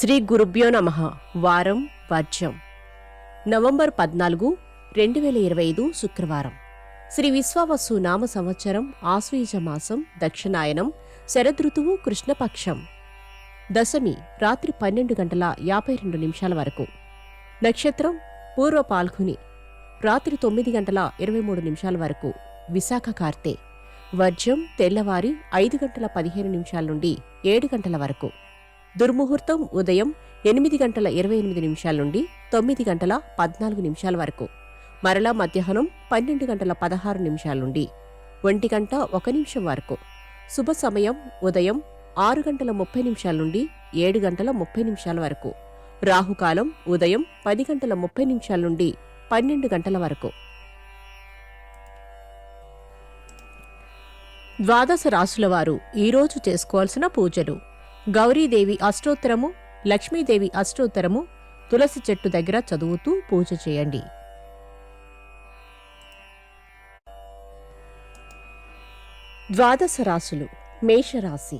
శ్రీ గురుభ్యో నమ. వారం వర్జం. నవంబర్ పద్నాలుగు రెండు వేల ఇరవై ఐదు శుక్రవారం. శ్రీ విశ్వావసు నామ సంవత్సరం ఆశ్వయుజ మాసం దక్షిణాయనం శరదృతువు కృష్ణపక్షం. దశమి రాత్రి పన్నెండు గంటల యాభై రెండు నిమిషాల వరకు. నక్షత్రం పూర్వ పాల్గొని రాత్రి తొమ్మిది గంటల ఇరవై మూడు నిమిషాల వరకు. విశాఖ కార్తె. వర్జం తెల్లవారి ఐదు గంటల పదిహేను నిమిషాల నుండి ఏడు గంటల వరకు. దుర్ముహూర్తం ఉదయం ఎనిమిది గంటల ఇరవై ఎనిమిది నిమిషాల నుండి తొమ్మిది గంటల పద్నాలుగు నిమిషాల వరకు. మరలా మధ్యాహ్నం పన్నెండు గంటల పదహారు నిమిషాల నుండి ఒంటి గంట ఒక నిమిషం వరకు. శుభ సమయం ఉదయం ఆరు గంటల ముప్పై నిమిషాల నుండి ఏడు గంటల ముప్పై నిమిషాల వరకు. రాహుకాలం ఉదయం పది గంటల ముప్పై నిమిషాల నుండి పన్నెండు గంటల వరకు. ద్వాదశ రాశుల వారు ఈరోజు చేసుకోవాల్సిన పూజలు. గౌరీదేవి అష్టోత్తరము లక్ష్మీదేవి అష్టోత్తరము తులసి చెట్టు దగ్గర చదువుతూ పూజ చేయండి. ద్వాదశ రాశులు మేషరాశి.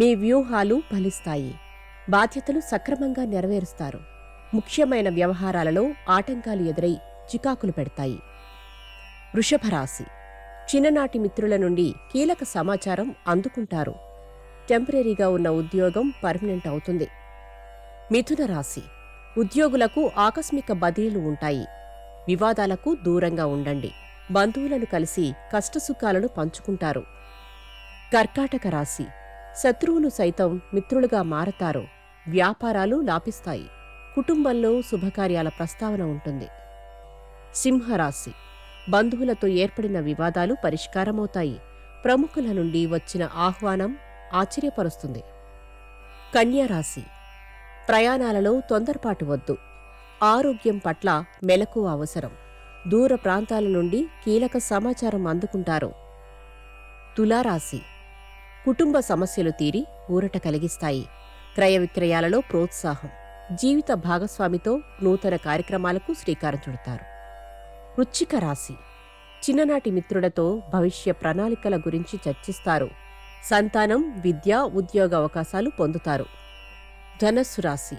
మీ వ్యూహాలు ఫలిస్తాయి. బాధ్యతలు సక్రమంగా నెరవేరుస్తారు. ముఖ్యమైన వ్యవహారాలలో ఆటంకాలు ఎదురై చికాకులు పెడతాయి. వృషభరాశి. చిన్ననాటి మిత్రుల నుండి కీలక సమాచారం అందుకుంటారు. టెంపరీగా ఉన్న ఉద్యోగం పర్మనెంట్ అవుతుంది. మిథున రాశి. ఉద్యోగులకు ఆకస్మిక బదిలీలు ఉంటాయి. వివాదాలకు దూరంగా ఉండండి. బంధువులను కలిసి కష్టసుఖాలను పంచుకుంటారు. కర్కాటక రాశి. శత్రువులు సైతం మిత్రులుగా మారతారు. వ్యాపారాలు లాభిస్తాయి కుటుంబంలో శుభకార్యాల ప్రస్తావన ఉంటుంది. సింహరాశి. బంధువులతో ఏర్పడిన వివాదాలు పరిష్కారమవుతాయి. ప్రముఖుల నుండి వచ్చిన ఆహ్వానం ఆశ్చర్యపరుస్తుంది. కన్యారాశి ప్రయాణాలలో తొందరపాటు వద్దు. ఆరోగ్యం పట్ల మెలకు అవసరం. దూర ప్రాంతాల నుండి కీలక సమాచారం అందుకుంటారు. తులారాశి. కుటుంబ సమస్యలు తీరి ఊరట కలిగిస్తాయి. క్రయ విక్రయాలలో ప్రోత్సాహం. జీవిత భాగస్వామితో నూతన కార్యక్రమాలకు శ్రీకారం చుడతారు. వృచ్చిక రాశి. చిన్ననాటి మిత్రులతో భవిష్య ప్రణాళికల గురించి చర్చిస్తారు. సంతానం విద్య ఉద్యోగ అవకాశాలు పొందుతారు. ధనస్సు రాశి.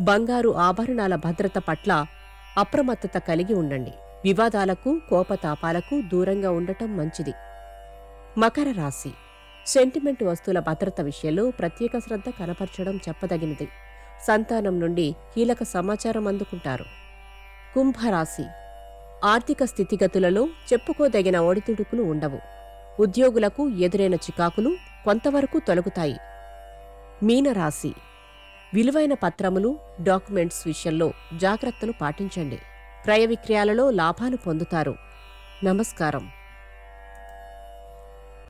బంగారు ఆభరణాల భద్రత పట్ల అప్రమత్తత కలిగి ఉండండి. వివాదాలకు కోపతాపాలకు దూరంగా ఉండటం మంచిది. మకర రాశి. సెంటిమెంట్ వస్తువుల భద్రత విషయంలో ప్రత్యేక శ్రద్ధ కనపరచడం చెప్పదగినది. సంతానం నుండి కీలక సమాచారం అందుకుంటారు. కుంభరాశి. ఆర్థిక స్థితిగతులలో చెప్పుకోదగిన ఒడిదుడుకులు ఉండవు. ఉద్యోగులకు ఎదురైన చికాకులు కొంతవరకు తొలగుతాయి. మీనరాశి. విలువైన పత్రములు డాక్యుమెంట్స్ విషయంలో జాగ్రత్తలు పాటించండి. క్రయ విక్రయాలలో లాభాలు పొందుతారు. నమస్కారం.